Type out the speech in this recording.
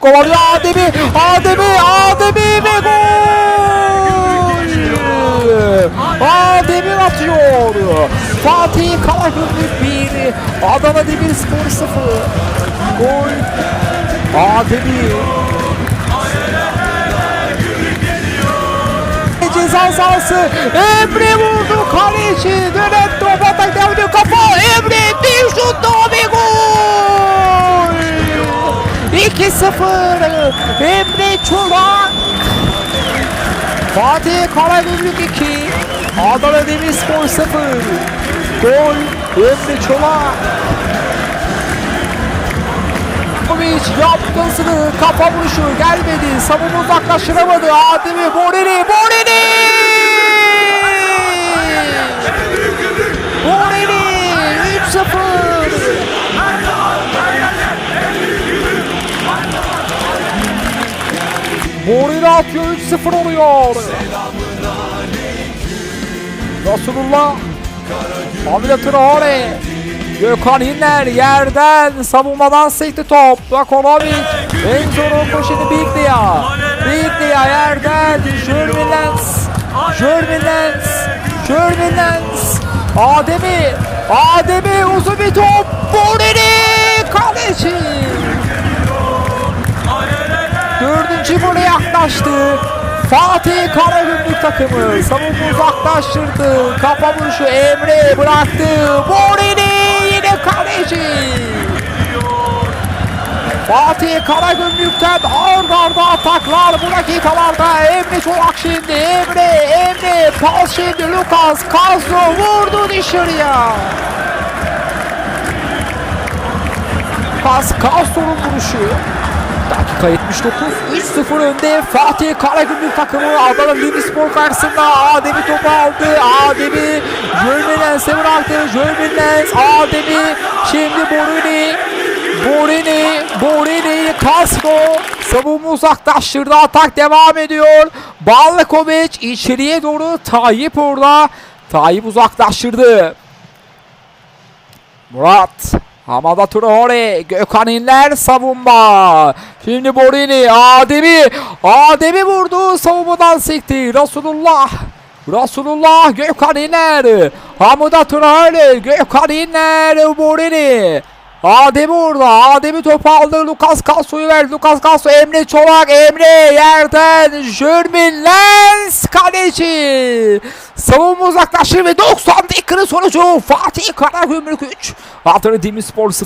Kovalıyor Adem'i. Adem'i. Adem'i ve gol. Adem'i atıyor. Fatih Karagümrük 1. Adana Demirspor 0. Gol. Adem'i. Ceza sahası. Emre vurdu 2-0. Emre Çolak. Fatih Karagümrük 2. Adana Demirspor 0. Gol. Emre Çolak. Kovic yaptısını kafa vuruşu gelmedi. Savunma uzaklaştıramadı. Adem'i Borel'i Borel'i Borel'i atıyor 3-0 oluyor. Resulullah Hamile Traore Gökhan İnler yerden savunmadan sekti top. Vakonovic en zorun koşunu Biglia. Biglia yerden Jörmilens. Jörmilens. Jörmilens. Adem'i. Adem'i uzun bir top. Borel'i kaleci. Gole yaklaştı. Fatih Karagümrük takımı savunma uzaklaştırdı. Kafa vuruşu Emre bıraktı. Borel'i yine kaleci. Fatih Karagümrük'ten ard arda ataklar bu dakikalarda. Emre Çolak şimdi. Emre, Emre. Pas şimdi Lucas. Castro vurdu dışarıya. Pas Castro'nun vuruşu. Dakika 79. 3-0 önde Fatih Karagümrük takımı Adana Demirspor karşısında Adem'i topu aldı. Adem'i Jölmenens'e bıraktı. Jölmenens Adem'i şimdi Borini Borini Borini Castro savunma uzaklaştırdı. Atak devam ediyor. Balkovic içeriye doğru Tayyip orada. Tayyip uzaklaştırdı. Murat Hamada Traore, Gökhan İnler savunma. Şimdi Borini, Adem'i, Adem'i vurdu. Savunmadan sekti. Resulullah, Resulullah, Gökhan İnler. Hamada Traore, Gökhan İnler, Borini. Adem'i orada. Adem'i topu aldı. Lucas Castro'yu verdi. Lucas Castro, Emre Çolak, Emre yerden. Jörmin Lens kaleci. Savunma uzaklaşır ve 90 dakikanın sonucu Fatih Karagümrük 3. Adana Demirspor 0.